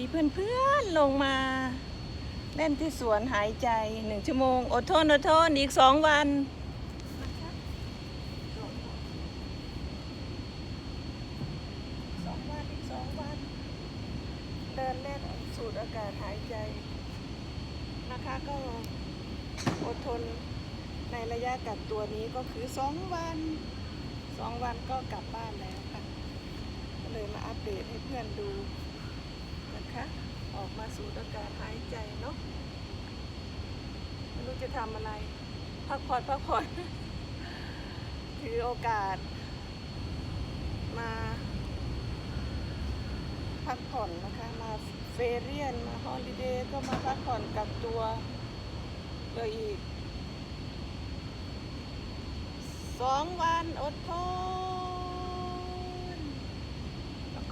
พี่เพื่อนๆลงมาเล่นที่สวนหายใจหนึ่งชั่วโมง อดทนอดทนอีกสองวันสองวันอีกสองวัน เดินเล่นสูดอากาศหายใจนะคะก็อดทนในระยะกักตัวนี้ก็คือสองวันสองวันก็กลับบ้านแล้วค่ะ ก็เลยมาอัปเดตให้เพื่อนดู นะคะ ออกมาสูดอากาศหายใจเนาะไม่รู้จะทำอะไร พักผ่อนพักผ่อนถือโอกาส มา พักผ่อนนะคะ มาเฟเรียน มาฮอลิเดย์ก็มาพักผ่อนกับตัวเลยอีกสองวันอดทน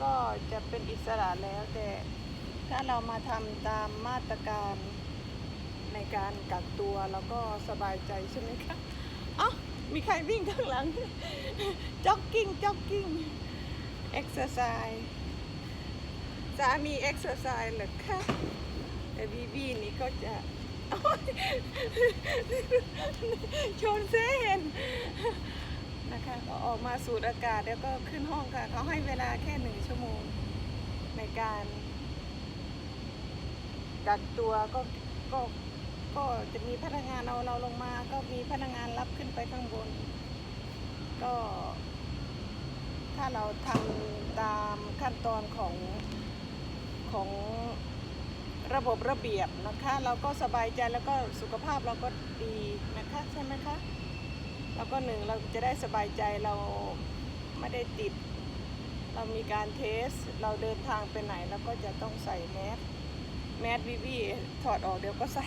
ก็จะเป็นอิสระแล้วแต่ถ้าเรามาทำตามมาตรการในการกักตัวเราก็สบายใจใช่ไหมคะเอ้ามีใครวิ่งข้างหลัง จ็อกกิ้ง จ็อกกิ้ง เอ็กซ์ไซส์สามีเอ็กซ์ไซส์เหรอคะแต่บีบีนี่ก็จะชนเซน นะคะก็ออกมาสูดอากาศแล้วก็ขึ้นห้องค่ะ เขาให้เวลาแค่หนึ่งชั่วโมง ในการกักตัวก็ก็ก็จะมีพนักงานเอาเราลงมา ก็มีพนักงานรับขึ้นไปข้างบน ก็ ถ้าเราทำตามขั้นตอนของของระบบระเบียบนะคะ เราก็สบายใจแล้วก็สุขภาพเราก็ดีนะคะ ใช่ไหมคะ แล้วก็หนึ่งเราจะได้สบายใจเราไม่ได้ติด เรามีการเทส เราเดินทางไปไหนเราก็จะต้องใส่แมสแมสวิวีถอดออกเดี๋ยวก็ใส่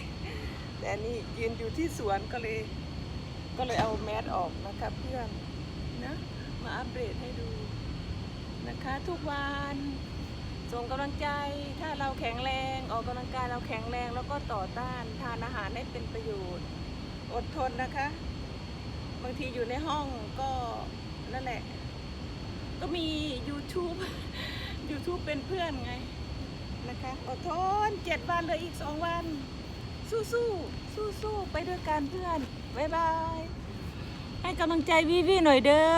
แต่นนี่ยืนอยู่ที่สวนก็เลยก็เลยเอาแมสออกนะคะเพื่อนนะมาอัปเดตให้ดูนะคะทุกวันส่งกำลังใจถ้าเราแข็งแรงออกกำลังกายเราแข็งแรงแล้วก็ต่อต้านทานอาหารให้เป็นประโยชน์ อดทนนะคะ บางทีอยู่ในห้องก็นั่นแหละ ก็มี YouTube YouTube เป็นเพื่อนไงนะคะอดทนเจ็ดวันเลยอีกสองวัน สู้สู้สู้สู้ไปด้วยกันเพื่อน บ๊ายบาย ให้กำลังใจวิวีหน่อยเด้อ